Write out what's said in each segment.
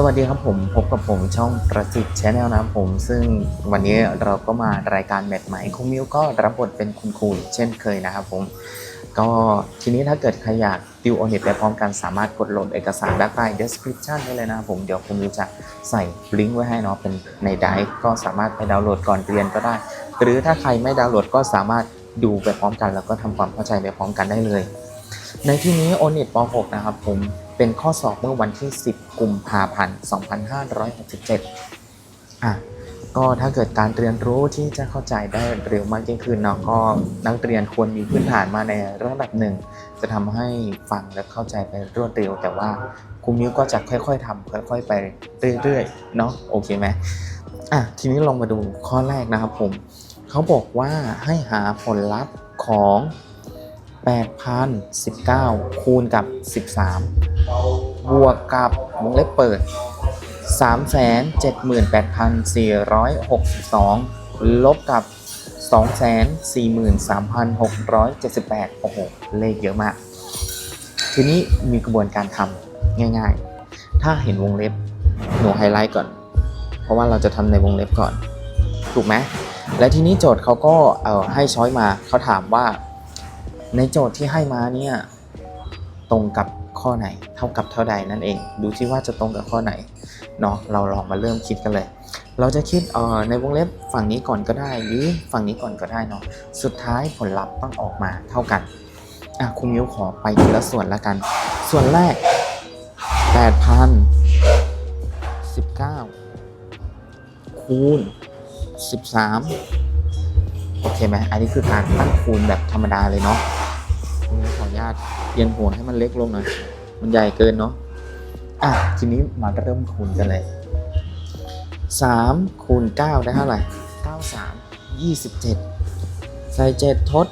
สวัสดีครับผมพบกับผมช่องประสิทธิ์ชแนลนะผมซึ่งวันนี้เราก็มารายการแมทใหม่คุณมิวก็รับบทเป็นคุณครูเช่นเคยนะครับผมก็ทีนี้ถ้าเกิดใครอยากดิวโอเน็ตไปพร้อมกันสามารถกดโหลดเอกสารด้านใต้ description ได้เลยนะผมเดี๋ยวคุณมิวจะใส่ลิงก์ไว้ให้เนาะเป็นในไดฟ์ก็สามารถไปดาวน์โหลดก่อนเรียนก็ได้ หรือถ้าใครไม่ดาวน์โหลดก็สามารถดูไปพร้อมกัน แล้วก็ทำความเข้าใจไปพร้อมกันได้เลย ในที่นี้โอเน็ตป .6 นะครับผม เป็นข้อสอบเมื่อวันที่ 10 กุมภาพันธ์ 2567 อะ ก็ถ้าเกิดการเรียนรู้ที่จะเข้าใจได้เร็วมากยิ่งขึ้นเนาะก็นักเรียนควรมีพื้นฐานมาในระดับหนึ่ง จะทำให้ฟังและเข้าใจไปรวดเร็ว แต่ว่าครูมิวก็จะค่อย ๆทำค่อย ๆ ไปเรื่อยๆ เนาะโอเคไหมอะ ทีนี้ลองมาดูข้อแรกนะครับผม เขาบอกว่าให้หาผลลัพธ์ของ 8,019 คูณกับ 13 บวกกับวงเล็บเปิด 378,462 ลบกับ 243,678 โอ้โห เลขเยอะมาก ทีนี้มีกระบวนการทำง่ายๆ ถ้าเห็นวงเล็บหนูไฮไลท์ก่อน เพราะว่าเราจะทำในวงเล็บก่อน ถูกไหมและทีนี้โจทย์เขาก็เอ่อให้ช้อยมาเขาถามว่า ในโจทย์ที่ให้มาเนี่ยตรงกับข้อไหนเท่ากับเท่าใดนั่นเอง ดูที่ว่าจะตรงกับข้อไหนเนาะเราลองมาเริ่มคิดกันเลย เราจะคิดเอ่อในวงเล็บฝั่งนี้ก่อนก็ได้หรือฝั่งนี้ก่อนก็ได้เนาะสุดท้ายผลลัพธ์ต้องออกมาเท่ากันอะคุณมิ้วขอไปทีละส่วนละกัน ส่วนแรก 8,019 คูณ 13 โอเคไหมอันนี้คือการตั้งคูณแบบธรรมดาเลยเนาะผมขออนุญาตเอียนหัวให้มันเล็กลงหน่อย มันใหญ่เกินเนาะ อะ ทีนี้มาเริ่มคูณกันเลย3คูณ9ได้เท่าไหร่9 3 27ใส่7ทด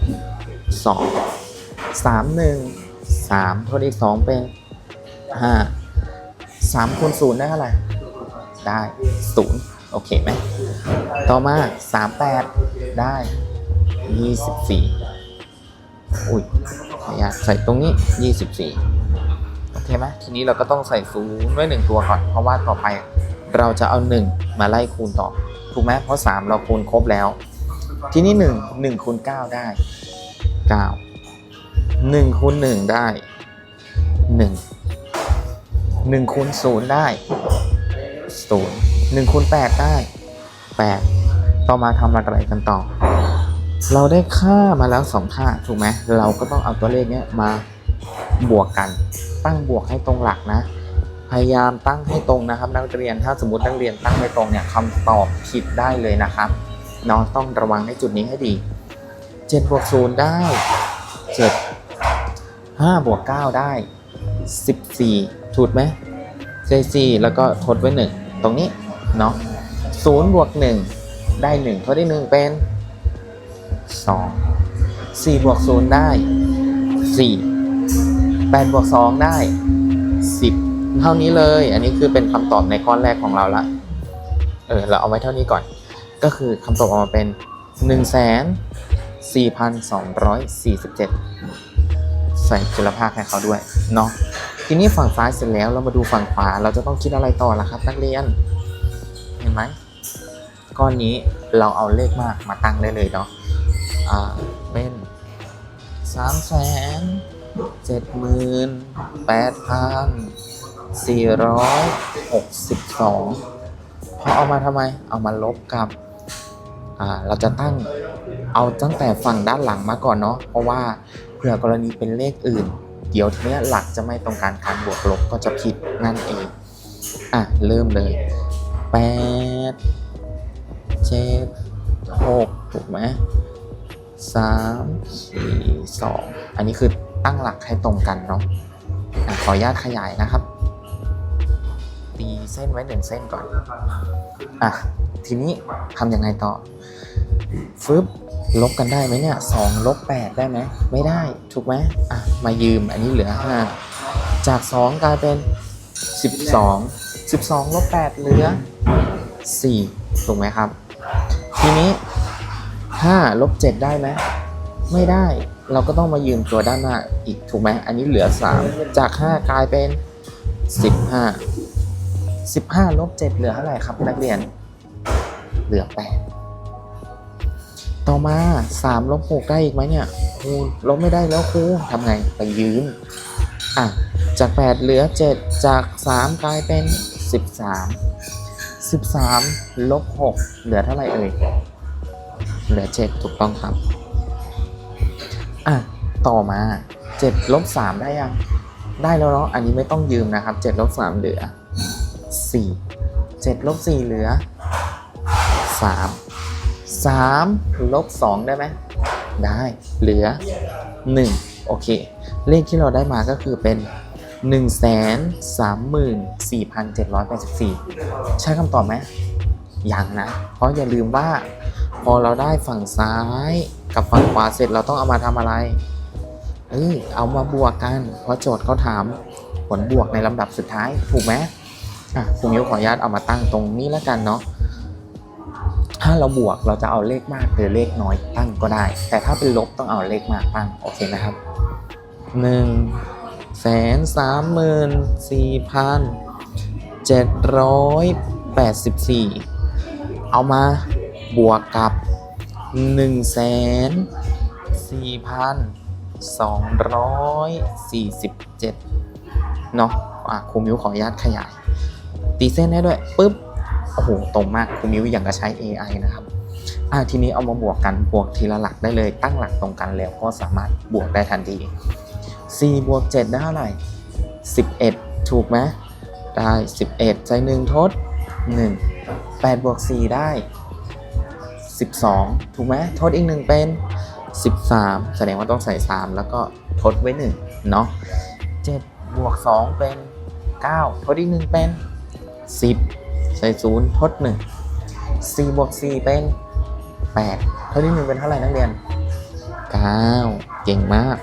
2 3 1 3ทดอีก2เป็น5 3คูณ0ได้เท่าไหร่ ได้0 โอเคไหมต่อมา 38 ได้ 24 อุ้ยขออนุญาตใส่ตรงนี้ 24 โอเคไหมทีนี้เราก็ต้องใส่ศูนย์ไว้หนึ่งตัวก่อน เพราะว่าต่อไปเราจะเอา 1 มาไล่คูณต่อ ถูกไหมเพราะ 3 เราคูณครบแล้ว ทีนี้ 1 1คูณ9 ได้ 9 1คูณ1 ได้ 1 1คูณ0 ได้0 1คูณ8ได้ 8 ต่อมาทำอะไรกันต่อ เราได้ค่ามาแล้ว 2 ค่า ถูกไหมเราก็ต้องเอาตัวเลขเนี้ยมาบวกกัน ตั้งบวกให้ตรงหลักนะ พยายามตั้งให้ตรงนะครับ นักเรียนถ้าสมมตินักเรียนตั้งไม่ตรงเนี่ยคำตอบผิดได้เลยนะครับน้องต้องระวังในจุดนี้ให้ดี7บวก0ได้ 7 5บวก9ได้ 14 ถูกไหมเซสี่แล้วก็ทดไว้ 1 ตรงนี้ เนาะ0บวก1ได้1ทดได้1เป็น2 4บวก0ได้4 8บวก2ได้10เท่านี้เลย อันนี้คือเป็นคำตอบในข้อแรกของเราละเออเราเอาไว้เท่านี้ก่อน ก็คือคำตอบออกมาเป็น1 4 4 2 4 7ใส่จุลภาคให้เขาด้วยเนาะทีนี้ฝั่งซ้ายเสร็จแล้วเรามาดูฝั่งขวา เราจะต้องคิดอะไรต่อล่ะครับ นักเรียน ห็นไหมก้อนนี้เราเอาเลขมากมาตั้งได้เลยเนาะอ่าเป็นสามแสนเจ็ดหมื่นแปดพันสี่ร้อยหกสิบสองพอเอามาทำไมเอามาลบกับอ่าเราจะตั้งเอาตั้งแต่ฝั่งด้านหลังมาก่อนเนาะเพราะว่าเผื่อกรณีเป็นเลขอื่น เดี๋ยวทีเนี้ยหลักจะไม่ตรงกันการบวกลบก็จะผิดนั่นเองอะเริ่มเลย แปดเจ็ดหกถูกไหมสามสี่สองอันนี้คือตั้งหลักให้ตรงกันเนาะอะขออนุญาตขยายนะครับ ตีเส้นไว้หนึ่งเส้นก่อน อะ ทีนี้ทำยังไงต่อ ฟึบลบกันได้ไหมเนี่ยสองลบแปดได้ไหม ไม่ได้ ถูกไหมอะ มายืมอันนี้เหลือห้าจากสองกลายเป็นสิบสอง สิบสองลบแปดเหลือสี่ถูกไหมครับ ทีนี้5ลบ7ได้ไหมไม่ได้ เราก็ต้องมายืมตัวด้านหน้าอีกถูกไหมอันนี้เหลือ 3 จาก 5 กลายเป็น 15 15ลบ7เหลือเท่าไหร่ครับนักเรียน เหลือ 8 ต่อมา3ลบ6ได้อีกไหมเนี่ยครูลบไม่ได้แล้วครูทำไงไปยืมอะจาก 8 เหลือ 7 จาก 3 กลายเป็น 13 13ลบ6เหลือเท่าไหร่เอ่ย เหลือ 7 ถูกต้องครับ อะ ต่อมา 7 ลบ 3 ได้ยัง ได้แล้วเนาะ อันนี้ไม่ต้องยืมนะครับ 7 ลบ 3 เหลือ 4 7 ลบ 4 เหลือ 3 3 ลบ 2 ได้ไหม ได้ เหลือ 1 โอเค เลขที่เราได้มาก็คือเป็น 134,784 ใช่คำตอบไหมยังนะ เพราะอย่าลืมว่า พอเราได้ฝั่งซ้ายกับฝั่งขวาเสร็จเราต้องเอามาทำอะไร เออเอามาบวกกัน เพราะโจทย์เขาถามผลบวกในลำดับสุดท้าย ถูกไหมอะครูมิวขออนุญาตเอามาตั้งตรงนี้แล้วกันเนาะถ้าเราบวกเราจะเอาเลขมากหรือเลขน้อยตั้งก็ได้ แต่ถ้าเป็นลบต้องเอาเลขมากตั้งโอเคนะครับหนึ่ง นสามหมื่นสี่พันเจ็ดร้อยแปดสิบสี่เอามาบวกกับหนึ่งแสนสี่พันสองร้อยสี่สิบเจ็ดเนาะอะครูมิวขออนุญาตขยาย ตีเส้นให้ด้วยปุ๊บโอ้โหตรงมากครูมิวอย่างกับใช้ AI นะครับอ่าทีนี้เอามาบวกกันบวกทีละหลักได้เลยตั้งหลักตรงกันแล้วก็สามารถบวกได้ทันที 4บวก7ได้เท่าไหร่ 11 ถูกไหมได้ 11 ใจหนึ่งทด 1 8บวก4ได้ 12 ถูกไหมทดอีกหนึ่งเป็น 13 แสดงว่าต้องใส่ 3 แล้วก็ทดไว้ 1 เนาะ7บวก2เป็น 9 ทดอีกหนึ่งเป็น 10 ใส่ศูนย์ทดหนึ่งสี่บวกสี่เป็นแปดเท่าที่หนึ่งเป็นเท่าไหร่นักเรียนเก้าเก่งมาก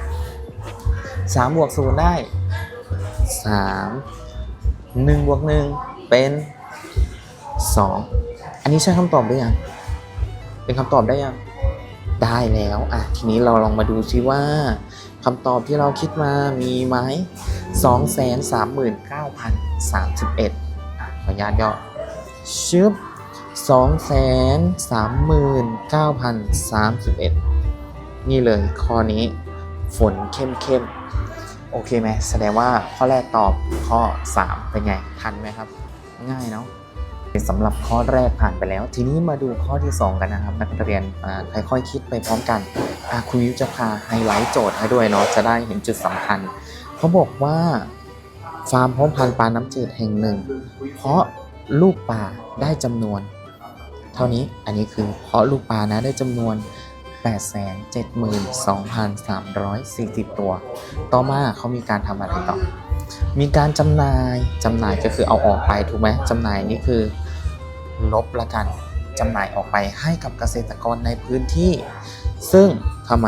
สามบวกศูนย์ได้สามหนึ่งบวกหนึ่งเป็นสองอันนี้ใช่คำตอบได้ยัง เป็นคำตอบได้ยัง ได้แล้ว อะ ทีนี้เราลองมาดูซิว่าคำตอบที่เราคิดมามีไหมสองแสนสามหมื่นเก้าพันสามสิบเอ็ดขออนุญาตย่อชึบสองแสนสามหมื่นเก้าพันสามสิบเอ็ดนี่เลยข้อนี้ ฝนเข้มเข้มๆโอเคไหมแสดงว่าข้อแรกตอบข้อ 3 เป็นไง ทันไหมครับ ง่ายเนาะสำหรับข้อแรกผ่านไปแล้ว ทีนี้มาดูข้อที่ 2 กันนะครับ นักเรียนอ่าค่อยๆคิดไปพร้อมกันครูยุจะพาไฮไลท์โจทย์ให้ด้วยเนาะจะได้เห็นจุดสำคัญเขาบอกว่าฟาร์มเพาะพันธุ์ปลาน้ำจืดแห่งหนึ่ง เพราะลูกปลาได้จำนวน เท่านี้อันนี้คือเพราะลูกปลานะได้จำนวน 872,340 ตัว ต่อมาเขามีการทำอะไรต่อ มีการจำหน่ายจำหน่ายก็คือเอาออกไปถูกไหมจำหน่ายนี่คือลบละกันจำหน่ายออกไปให้กับเกษตรกรในพื้นที่ ซึ่งทำไม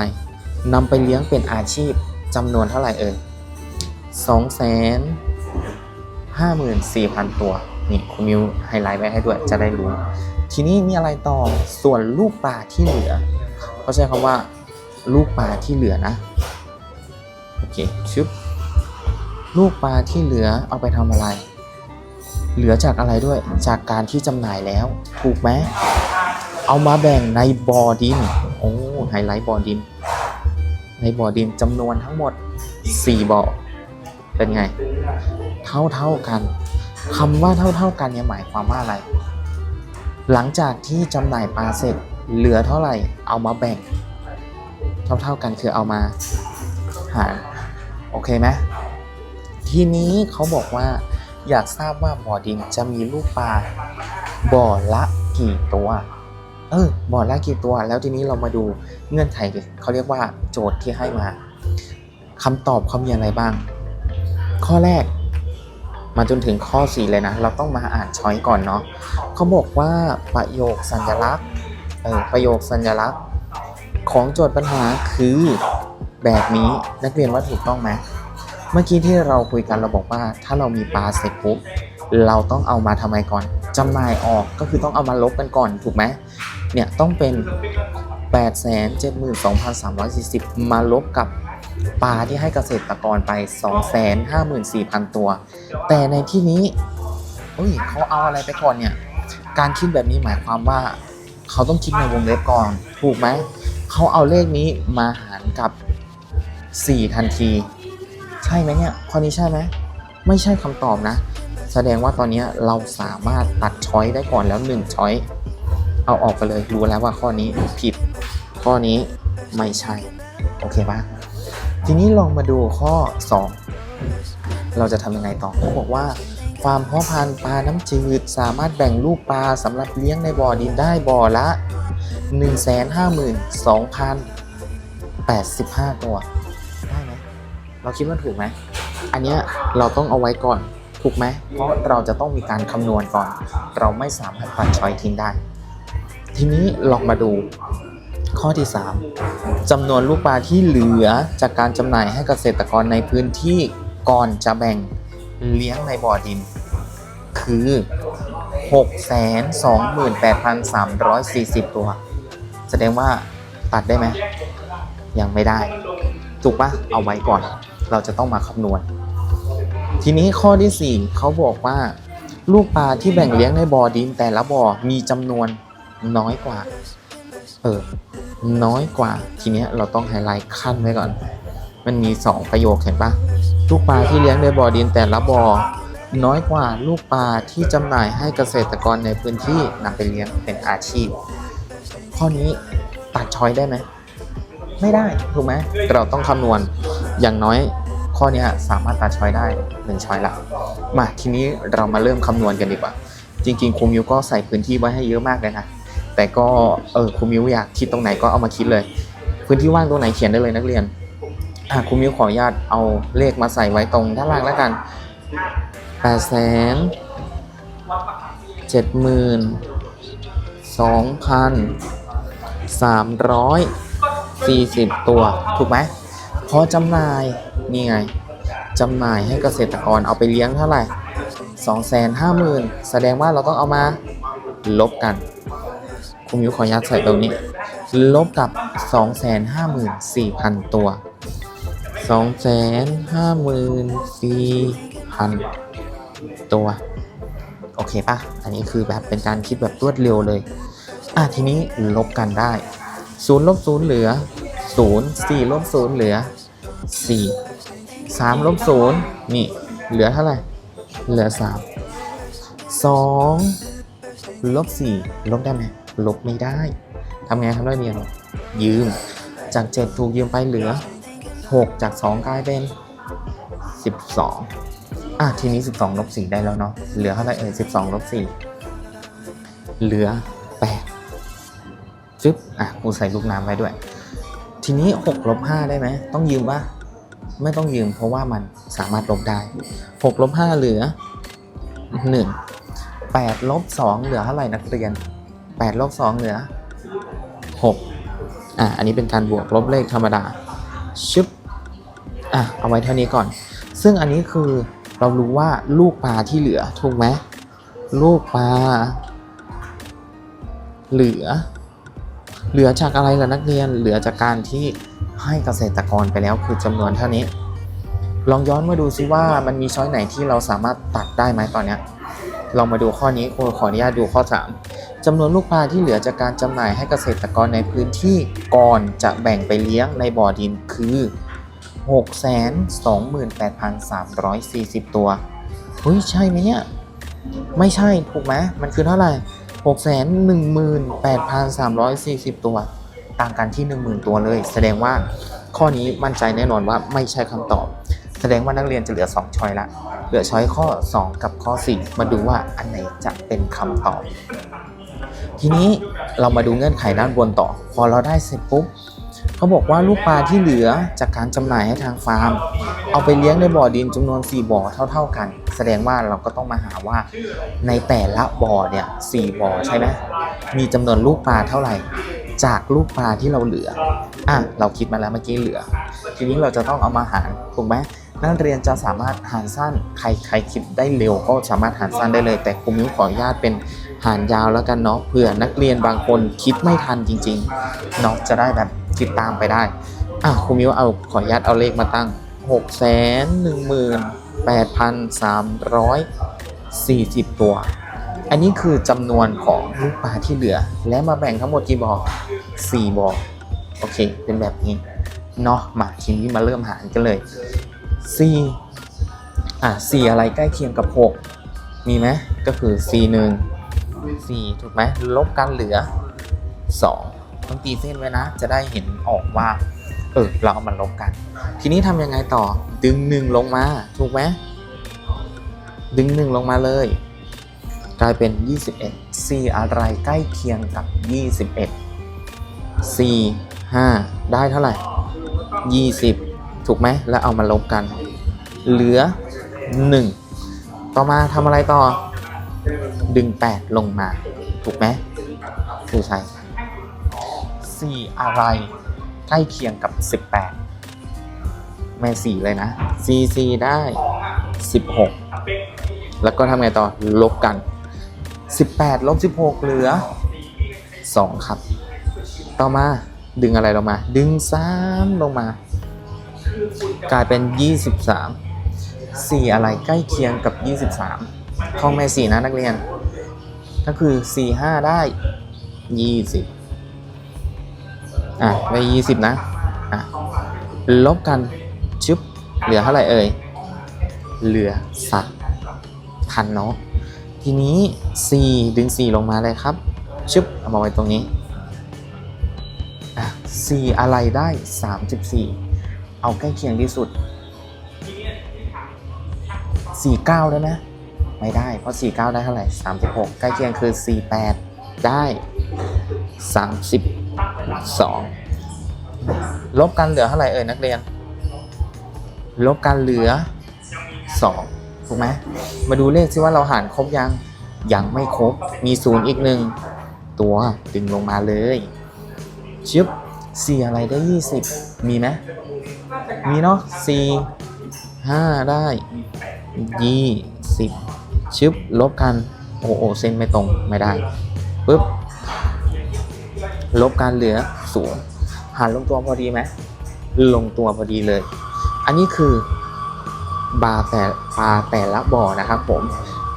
นำไปเลี้ยงเป็นอาชีพจำนวนเท่าไหร่เอ่ยสองแสนห้าหมื่นสี่พันตัว นี่คุณมิวไฮไลท์ไว้ให้ด้วยจะได้รู้ ทีนี้มีอะไรต่อส่วนลูกปลาที่เหลือ เขาใช้คำว่าลูกปลาที่เหลือนะ โอเคชึบลูกปลาที่เหลือเอาไปทำอะไร เหลือจากอะไรด้วย จากการที่จำหน่ายแล้ว ถูกไหม เอามาแบ่งในบ่อดิน โอ้ไฮไลท์บ่อดิน ในบ่อดินจำนวนทั้งหมด 4บ่อเป็นไง เท่าเท่ากันคำว่าเท่าเท่ากันเนี่ยหมายความว่าอะไร หลังจากที่จำหน่ายปลาเสร็จ เหลือเท่าไหร่เอามาแบ่ง เท่าเท่าๆกันคือเอามาหารโอเคไหมทีนี้เขาบอกว่าอยากทราบว่าบ่อดินจะมีลูกปลาบ่อละกี่ตัว เออบ่อละกี่ตัว แล้วทีนี้เรามาดูเงื่อนไขเขาเรียกว่าโจทย์ที่ให้มาคำตอบเขามีอะไรบ้าง ข้อแรก มาจนถึงข้อ 4 เลยนะ เราต้องมาอ่านช้อยก่อนเนาะเขาบอกว่าประโยคสัญลักษณ์ ประโยคสัญลักษณ์ของโจทย์ปัญหาคือแบบนี้นักเรียนว่าถูกต้องไหมเมื่อกี้ที่เราคุยกันเราบอกว่า ถ้าเรามีปลาเสร็จปุ๊บเราต้องเอามาทำไมก่อนจำหน่ายออกก็คือต้องเอามาลบกันก่อนถูกไหมเนี่ยต้องเป็น 872,340 มาลบกับปลาที่ให้เกษตรกรไป 254,000 ตัว แต่ในที่นี้เอ้ยเขาเอาอะไรไปก่อนเนี่ย การคิดแบบนี้หมายความว่า เขาต้องคิดในวงเล็บก่อน ถูกไหม เขาเอาเลขนี้มาหารกับ 4 ทันที ใช่ไหมเนี่ย ข้อนี้ใช่ไหม ไม่ใช่คำตอบนะ แสดงว่าตอนนี้เราสามารถตัดช้อยได้ก่อนแล้ว 1 ช้อย เอาออกไปเลย รู้แล้วว่าข้อนี้ผิด ข้อนี้ไม่ใช่ โอเคปะทีนี้ลองมาดูข้อ 2 เราจะทำยังไงต่อเขาบอกว่า ฟาร์มเพาะพันธุ์ปลาน้ำจืด สามารถแบ่งลูกปลาสำหรับเลี้ยงในบ่อดินได้บ่อละ 152,085 ตัว ได้ไหมเราคิดว่าถูกไหม อันเนี้ยเราต้องเอาไว้ก่อน ถูกไหม เพราะเราจะต้องมีการคำนวณก่อน เราไม่สามารถตัดช้อยทิ้งได้ ทีนี้ลองมาดูข้อที่ 3จำนวนลูกปลาที่เหลือจากการจำหน่ายให้เกษตรกรในพื้นที่ก่อนจะแบ่ง เลี้ยงในบ่อดิน คือ 628,340 ตัว แสดงว่าตัดได้ไหม ยังไม่ได้ถูกปะเอาไว้ก่อน เราจะต้องมาคำนวณ ทีนี้ข้อที่ 4เขาบอกว่า ลูกปลาที่แบ่งเลี้ยงในบ่อดินแต่ละบ่อมีจำนวนน้อยกว่า เออ น้อยกว่า ทีนี้เราต้องไฮไลท์ขั้นไว้ก่อน มันมี 2 ประโยคเห็นปะลูกปลาที่เลี้ยงในบ่อดินแต่ละบ่อน้อยกว่าลูกปลาที่จำหน่ายให้เกษตรกรในพื้นที่นำไปเลี้ยงเป็นอาชีพ ข้อนี้ตัดช้อยได้ไหมไม่ได้ถูกไหมเราต้องคำนวณอย่างน้อยข้อนี้สามารถตัดช้อยได้หนึ่งช้อยละมาทีนี้เรามาเริ่มคำนวณกันดีกว่า จริงๆครูมิวก็ใส่พื้นที่ไว้ให้เยอะมากเลยนะแต่ก็เออครูมิวอยากคิดตรงไหนก็เอามาคิดเลย พื้นที่ว่างตรงไหนเขียนได้เลยนักเรียน อะครูมิวขออนุญาตเอาเลขมาใส่ไว้ตรงด้านล่างแล้วกันแปดแสนเจ็ดหมื่นสองพันสามร้อยสี่สิบตัว ถูกไหมพอจำหน่าย นี่ไงจำหน่ายให้เกษตรกรเอาไปเลี้ยงเท่าไหร่สองแสนห้าหมื่นแสดงว่าเราต้องเอามาลบกัน คุณมิวขออนุญาตใส่ตรงนี้ ลบกับ 254,000 ตัว 254,000ตัว โอเคปะอันนี้คือแบบเป็นการคิดแบบรวดเร็วเลย อะทีนี้ลบกันได้0ลบ0เหลือ0 4ลบ0เหลือ4 3ลบ0นี่เหลือเท่าไหร่ เหลือ3 2ลบ4ลบได้ไหมลบไม่ได้ทำไงครับนักเรียนยืม จาก7ถูกยืมไปเหลือ 6 จาก 2 กลายเป็น 12 อะทีนี้ 12ลบ4ได้แล้วเนาะเหลือเท่าไหร่เอ่ย12ลบ4เหลือ 8 จึ๊บ อะกูใส่ลูกน้ำไว้ด้วย ทีนี้6ลบ5ได้ไหม ต้องยืมปะไม่ต้องยืมเพราะว่ามันสามารถลบได้6ลบ5เหลือ 1 8ลบ2เหลือเท่าไหร่นักเรียน8ลบ2เหลือ 6 อะ อันนี้เป็นการบวกลบเลขธรรมดา ชึบ อะเอาไว้เท่านี้ก่อน ซึ่งอันนี้คือเรารู้ว่าลูกปลาที่เหลือถูกไหมลูกปลาเหลือ เหลือจากอะไรล่ะนักเรียนเหลือจากการที่ให้เกษตรกรไปแล้วคือจำนวนเท่านี้ ลองย้อนมาดูซิว่ามันมีช้อยไหนที่เราสามารถตัดได้ไหมตอนเนี้ยลองมาดูข้อนี้ครูขออนุญาตดูข้อ 3จำนวนลูกปลาที่เหลือจากการจำหน่ายให้เกษตรกรในพื้นที่ก่อนจะแบ่งไปเลี้ยงในบ่อดินคือ 628,340 ตัวเฮ้ยใช่ไหมเนี่ย ไม่ใช่ถูกไหมมันคือเท่าไหร่ 618,340 ตัว ต่างกันที่ 10,000 ตัวเลย แสดงว่าข้อนี้มั่นใจแน่นอนว่าไม่ใช่คำตอบ แสดงว่านักเรียนจะเหลือ 2 ช้อยละ เหลือช้อยข้อ 2 กับข้อ 4 มาดูว่าอันไหนจะเป็นคำตอบ ทีนี้เรามาดูเงื่อนไขด้านบนต่อ พอเราได้เสร็จปุ๊บ เขาบอกว่าลูกปลาที่เหลือจากการจำหน่ายให้ทางฟาร์ม เอาไปเลี้ยงในบ่อดินจำนวน 4 บ่อเท่า ๆกัน แสดงว่าเราก็ต้องมาหาว่าในแต่ละบ่อเนี่ย4บ่อใช่ไหมมีจำนวนลูกปลาเท่าไหร่ จากลูกปลาที่เราเหลืออะเราคิดมาแล้วเมื่อกี้เหลือ ทีนี้เราจะต้องเอามาหารถูกไหมนักเรียนจะสามารถหารสั้นใครใครคิดได้เร็วก็สามารถหารสั้นได้เลย แต่ครูมิ้วขออนุญาตเป็นหารยาวแล้วกันเนาะเผื่อนักเรียนบางคนคิดไม่ทันจริงๆเนาะจะได้แบบ ติดตามไปได้ อะครูมิวเอาขออนุญาตเอาเลขมาตั้ง6 1 8 3 4 0 ตัว อันนี้คือจำนวนของลูกปลาที่เหลือ และมาแบ่งทั้งหมดกี่บ่อ4บ่อโอเค เป็นแบบนี้ เนาะมาทีนี้มาเริ่มหารกันเลย4อะ4อะไรใกล้เคียงกับ 6 มีไหมก็คือ4 1 4ถูกไหมลบกันเหลือ 2 ต้องตีเส้นไว้นะ จะได้เห็นออกว่า เออ เราเอามาลบกัน ทีนี้ทำยังไงต่อ ดึง1ลงมา ถูกไหมดึง1ลงมาเลย กลายเป็น 21 4อะไรใกล้เคียงกับ 21 4 5ได้เท่าไหร่ 20 ถูกไหม แล้วเอามาลบกัน เหลือ 1 ต่อมาทำอะไรต่อ ดึง 8 ลงมา ถูกไหมคือใช่ 4อะไรใกล้เคียงกับ 18แม่4เลยนะ4 4ได้ 16 แล้วก็ทำไงต่อลบกัน 18ลบ16 เหลือ 2 ครับ ต่อมาดึงอะไรลงมา ดึง 3 ลงมา กลายเป็น 23 4 อะไรใกล้เคียงกับ 23ข้องแม่4นะนักเรียน ก็คือ 4 5 ได้ 20 อะได้20นะ อะ ลบกันชึบเหลือเท่าไหร่เอ่ย เหลือสักพันเนาะ ทีนี้ 4 ดึง 4 ลงมาเลยครับ ชึบเอามาไว้ตรงนี้ อะ 4 อะไรได้ 34 เอาใกล้เคียงที่สุด 49 ได้ไหมไม่ได้ เพราะ 49 ได้เท่าไหร่ 36 ใกล้เคียงคือ 48 ได้ 32ลบกันเหลือเท่าไหร่เอ่ยนักเรียน ลบกันเหลือ 2 ถูกไหมมาดูเลขซิว่าเราหารครบยัง ยังไม่ครบ มีศูนย์อีกหนึ่งตัวดึงลงมาเลยชึบสี่อะไรได้ 20 มีไหมมีเนาะสี่ห้าได้ยี่สิบชึบลบกัน โอ้โหเส้นไม่ตรงไม่ได้ปุ๊บ ลบกันเหลือศูนย์หารลงตัวพอดีไหมลงตัวพอดีเลย อันนี้คือบาแต่ปลาแต่ละบ่อนะครับผม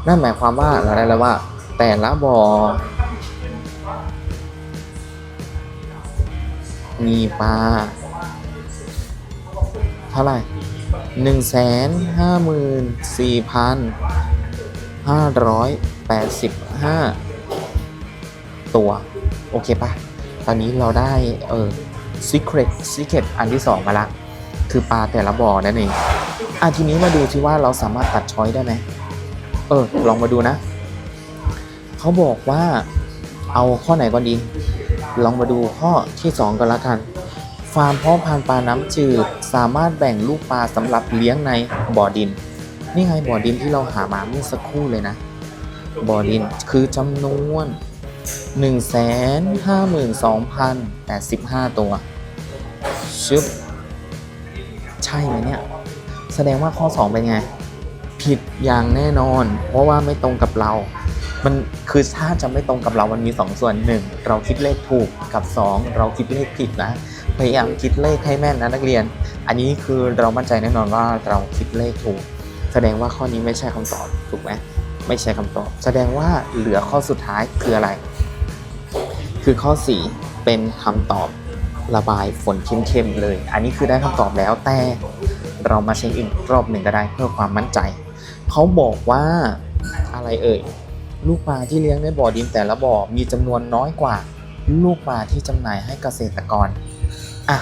นั่นหมายความว่าเราได้แล้วว่า แต่ละบ่อมีปลาเท่าไหร่หนึ่งแสนห้าหมื่นสี่พันห้าร้อยแปดสิบห้าตัว โอเคปะ ตอนนี้เราได้เออ secret secret อันที่สองมาละ คือปลาแต่ละบ่อนั่นเองอะทีนี้มาดูที่ว่าเราสามารถตัดช้อยได้ไหมเออ ลองมาดูนะ เขาบอกว่าเอาข้อไหนก่อนดี ลองมาดูข้อที่ 2กันละกัน ฟาร์มเพาะพันธุ์ปลาน้ำจืด สามารถแบ่งลูกปลาสำหรับเลี้ยงในบ่อดิน นี่ไงบ่อดินที่เราหามาเมื่อสักครู่เลยนะ บ่อดินคือจำนวน 152,085 ตัว ชึบ ใช่ไหมเนี่ย แสดงว่าข้อ 2 เป็นไง ผิดอย่างแน่นอน เพราะว่าไม่ตรงกับเรา มันคือถ้าจะไม่ตรงกับเรา มันมี 2 ส่วน 1 เราคิดเลขถูกกับ 2 เราคิดเลขผิดนะ พยายามคิดเลขให้แม่นนะนักเรียน อันนี้คือเรามั่นใจแน่นอนว่าเราคิดเลขถูก แสดงว่าข้อนี้ไม่ใช่คำตอบถูกไหมไม่ใช่คำตอบ แสดงว่าเหลือข้อสุดท้ายคืออะไร คือข้อ 4 เป็นคำตอบระบายฝนเข้มๆเลย อันนี้คือได้คำตอบแล้วแต่เรามาเช็คอีกรอบหนึ่งก็ได้เพื่อความมั่นใจ เขาบอกว่าอะไรเอ่ย ลูกปลาที่เลี้ยงในบ่อดินแต่ละบ่อมีจำนวนน้อยกว่า ลูกปลาที่จำหน่ายให้เกษตรกรอะ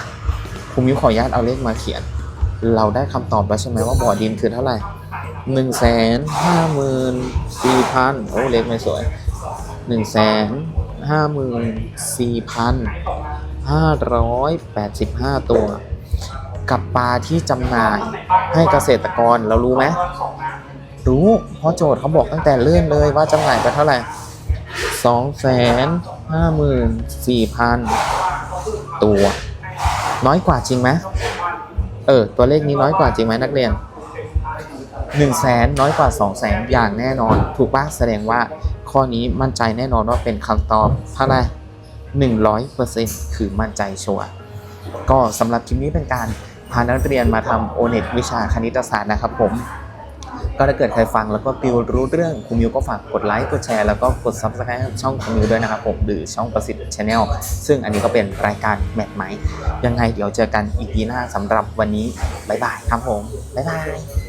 ผมมิวขออนุญาตเอาเลขมาเขียน เราได้คำตอบแล้วใช่ไหมว่าบ่อดินคือเท่าไหร่หนึ่งแสนห้าหมื่นสี่พันโอ้เลขไม่สวยหนึ่งแสน ห้าหมื่นสี่พันห้าร้อยแปดสิบห้าตัว กับปลาที่จำหน่ายให้เกษตรกรเรารู้ไหมรู้ เพราะโจทย์เขาบอกตั้งแต่เริ่มเลยว่าจำหน่ายไปเท่าไหร่สองแสนห้าหมื่นสี่พันตัว น้อยกว่าจริงไหมเออ ตัวเลขนี้น้อยกว่าจริงไหมนักเรียนหนึ่งแสนน้อยกว่าสองแสนอย่างแน่นอน ถูกปะแสดงว่า ข้อนี้มั่นใจแน่นอนว่าเป็นคำตอบเท่าไหร่หนึ่งร้อยเปอร์เซ็นต์คือมั่นใจชัวร์ก็สำหรับคลิปนี้เป็นการพานักเรียนมาทำโอเน็ตวิชาคณิตศาสตร์นะครับผม ก็ถ้าเกิดใครฟังแล้วก็ฟิลรู้เรื่องครูมิวก็ฝากกดไลค์กดแชร์แล้วก็กด subscribe ช่องครูมิวด้วยนะครับผมหรือช่องประสิทธิ์ชาแนลซึ่งอันนี้ก็เป็นรายการแมทไหมยังไงเดี๋ยวเจอกันอีพีหน้าสำหรับวันนี้บ๊ายบายครับผมบ๊ายบาย